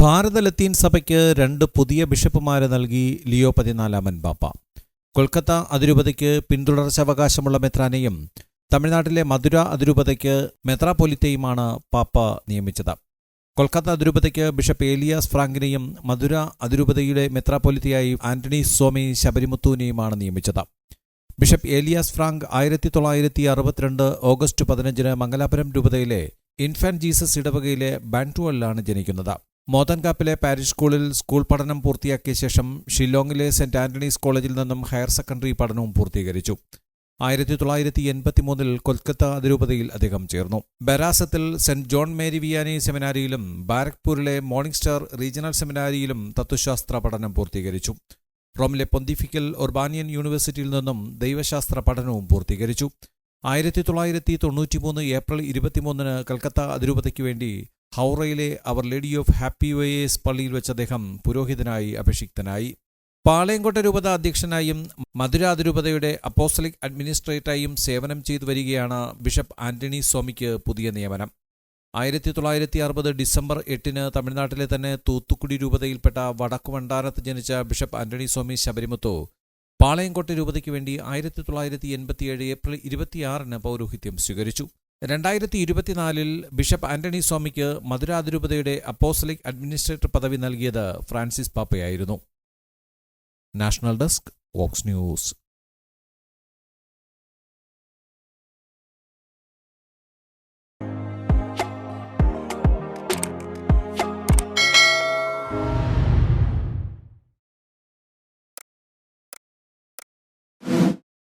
ഭാരത ലത്തീൻ സഭയ്ക്ക് രണ്ട് പുതിയ ബിഷപ്പുമാരെ നൽകി ലിയോ പതിനാലാമൻ ബാപ്പ. കൊൽക്കത്ത അതിരൂപതയ്ക്ക് പിന്തുടർച്ചാവകാശമുള്ള മെത്രാനെയും തമിഴ്നാട്ടിലെ മധുര അതിരൂപതയ്ക്ക് മെത്രാപ്പൊലിത്തയുമാണ് പാപ്പ നിയമിച്ചത്. കൊൽക്കത്ത അതിരൂപതയ്ക്ക് ബിഷപ്പ് ഏലിയാസ് ഫ്രാങ്കിനെയും മധുര അതിരൂപതയുടെ മെത്രാപൊലിത്തയായി ആന്റണി സ്വാമി ശബരിമുത്തുവിനെയുമാണ് നിയമിച്ചത്. ബിഷപ്പ് ഏലിയാസ് ഫ്രാങ്ക് ആയിരത്തി തൊള്ളായിരത്തി അറുപത്തിരണ്ട് ഓഗസ്റ്റ് പതിനഞ്ചിന് മംഗലാപുരം രൂപതയിലെ ഇൻഫാന്റ് ജീസസ് ഇടവകയിലെ ബാന്റുവലിലാണ് ജനിക്കുന്നത്. മോതൻകാപ്പിലെ പാരിഷ് സ്കൂളിൽ സ്കൂൾ പഠനം പൂർത്തിയാക്കിയ ശേഷം ഷില്ലോങ്ങിലെ സെന്റ് ആന്റണീസ് കോളേജിൽ നിന്നും ഹയർ സെക്കൻഡറി പഠനവും പൂർത്തീകരിച്ചു. ആയിരത്തി തൊള്ളായിരത്തി എൺപത്തിമൂന്നിൽ കൊൽക്കത്ത അതിരൂപതയിൽ അദ്ദേഹം ചേർന്നു. ബരാസത്തിൽ സെന്റ് ജോൺ മേരി വിയാനി സെമിനാരിയിലും ബാരക്പൂരിലെ മോർണിംഗ് സ്റ്റാർ റീജിയണൽ സെമിനാരിയിലും തത്വശാസ്ത്ര പഠനം പൂർത്തീകരിച്ചു. റോമിലെ പൊന്തിഫിക്കൽ ഒർബാനിയൻ യൂണിവേഴ്സിറ്റിയിൽ നിന്നും ദൈവശാസ്ത്ര പഠനവും പൂർത്തീകരിച്ചു. ആയിരത്തി തൊള്ളായിരത്തി തൊണ്ണൂറ്റിമൂന്ന് ഏപ്രിൽ ഇരുപത്തിമൂന്നിന് കൽക്കത്ത അതിരൂപതയ്ക്ക് വേണ്ടി ഹൗറയിലെ our lady of happy voyages പള്ളിയിൽ വെച്ച് അദ്ദേഹം പുരോഹിതനായി അഭിഷിക്തനായി. പാളയംകോട്ട രൂപത അധ്യക്ഷനായും മധുരാതിരൂപതയുടെ അപ്പോസ്റ്റലിക് അഡ്മിനിസ്ട്രേറ്ററായും സേവനം ചെയ്തു വരികയാണ് ബിഷപ്പ് ആന്റണി സ്വാമിക്ക് പുതിയ നിയമനം. ആയിരത്തി തൊള്ളായിരത്തി അറുപത് ഡിസംബർ എട്ടിന് തമിഴ്നാട്ടിലെ തന്നെ തൂത്തുക്കുടി രൂപതയിൽപ്പെട്ട വടക്കുവണ്ടാരത്ത് ജനിച്ച ബിഷപ്പ് ആന്റണി സ്വാമി ശബരിമുത്തു പാളയംകോട്ട രൂപതയ്ക്ക് വേണ്ടി ആയിരത്തി തൊള്ളായിരത്തി എൺപത്തിയേഴ് ഏപ്രിൽ ഇരുപത്തിയാറിന് പൗരോഹിത്യം സ്വീകരിച്ചു. രണ്ടായിരത്തി ഇരുപത്തിനാലിൽ ബിഷപ്പ് ആന്റണി സ്വാമിക്ക് മധുരാതിരൂപതയുടെ അപ്പോസലിക് അഡ്മിനിസ്ട്രേറ്റർ പദവി നൽകിയത് Francis പാപ്പയായിരുന്നു. National desk Vox news.